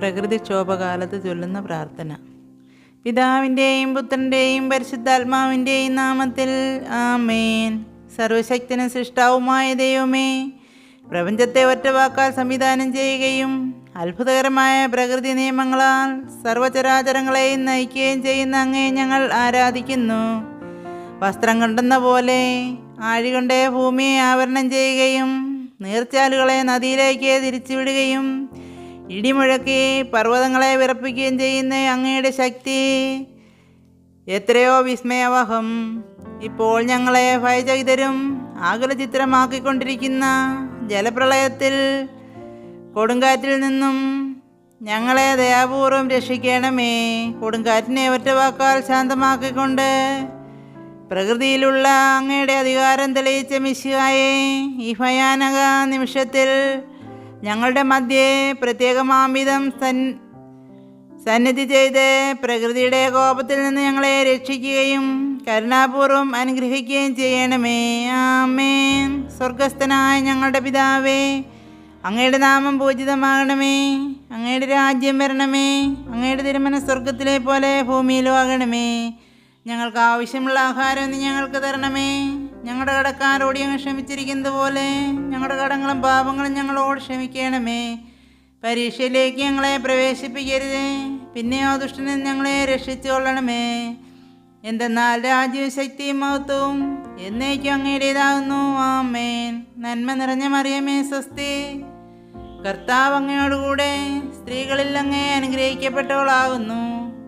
പ്രകൃതിക്ഷോഭകാലത്ത് ചൊല്ലുന്ന പ്രാർത്ഥന. പിതാവിന്റെയും പുത്രന്റെയും പരിശുദ്ധാത്മാവിന്റെയും നാമത്തിൽ ആമേൻ. സർവശക്തനും സൃഷ്ടാവുമായ ദൈവമേ പ്രപഞ്ചത്തെ ഒറ്റവാക്കാൽ സംവിധാനം ചെയ്യുകയും അത്ഭുതകരമായ പ്രകൃതി നിയമങ്ങളാൽ സർവചരാചരങ്ങളെയും നയിക്കുകയും ചെയ്യുന്ന അങ്ങേ ഞങ്ങൾ ആരാധിക്കുന്നു. വസ്ത്രം കണ്ടെന്ന പോലെ ആഴികൊണ്ട് ഭൂമിയെ ആവരണം ചെയ്യുകയും നീർച്ചാലുകളെ നദിയിലേക്ക് തിരിച്ചുവിടുകയും ഇടിമുഴക്കി പർവതങ്ങളെ വിറപ്പിക്കുകയും ചെയ്യുന്ന അങ്ങയുടെ ശക്തി. എത്രയോ വിസ്മയവഹം. ഇപ്പോൾ ഞങ്ങളെ ഭയചകിതരും ആകുല ചിത്രമാക്കിക്കൊണ്ടിരിക്കുന്ന ജലപ്രളയത്തിൽ കൊടുങ്കാറ്റിൽ നിന്നും ഞങ്ങളെ ദയാപൂർവം രക്ഷിക്കണമേ. കൊടുങ്കാറ്റിനെ ഒറ്റവാക്കാൽ ശാന്തമാക്കിക്കൊണ്ട് പ്രകൃതിയിലുള്ള അങ്ങയുടെ അധികാരം തെളിയിച്ച മിശിഹായെ ഈ ഭയാനക നിമിഷത്തിൽ ഞങ്ങളുടെ മധ്യേ പ്രത്യേകമാമിതം സൻ സന്നിധി ചെയ്ത് പ്രകൃതിയുടെ കോപത്തിൽ നിന്ന് ഞങ്ങളെ രക്ഷിക്കുകയും കരുണാപൂർവം അനുഗ്രഹിക്കുകയും ചെയ്യണമേ. ആമേൻ. സ്വർഗസ്ഥനായ ഞങ്ങളുടെ പിതാവേ അങ്ങയുടെ നാമം പൂജിതമാകണമേ. അങ്ങയുടെ രാജ്യം വരണമേ. അങ്ങയുടെ തിരുമന സ്വർഗത്തിലെ പോലെ ഭൂമിയിലും ആകണമേ. ഞങ്ങൾക്ക് ആവശ്യമുള്ള ആഹാരം നീ ഞങ്ങൾക്ക് തരണമേ. ഞങ്ങളുടെ കടക്കാരോട് ഞങ്ങൾ ക്ഷമിച്ചിരിക്കുന്നത് പോലെ ഞങ്ങളുടെ കടങ്ങളും പാപങ്ങളും ഞങ്ങളോട് ക്ഷമിക്കണമേ. പരീക്ഷയിലേക്ക് ഞങ്ങളെ പ്രവേശിപ്പിക്കരുതേ. പിന്നെയോ ദുഷ്ടനിൽ ഞങ്ങളെ രക്ഷിച്ചുകൊള്ളണമേ. എന്തെന്നാൽ രാജ്യവും ശക്തിയും മഹത്വവും എന്നേക്കും അങ്ങയുടേതാകുന്നു. ആമേൻ. നന്മ നിറഞ്ഞ മറിയമേ സ്വസ്തി. കർത്താവ് അങ്ങയോടുകൂടെ സ്ത്രീകളിൽ അങ്ങേ അനുഗ്രഹിക്കപ്പെട്ടവളാകുന്നു.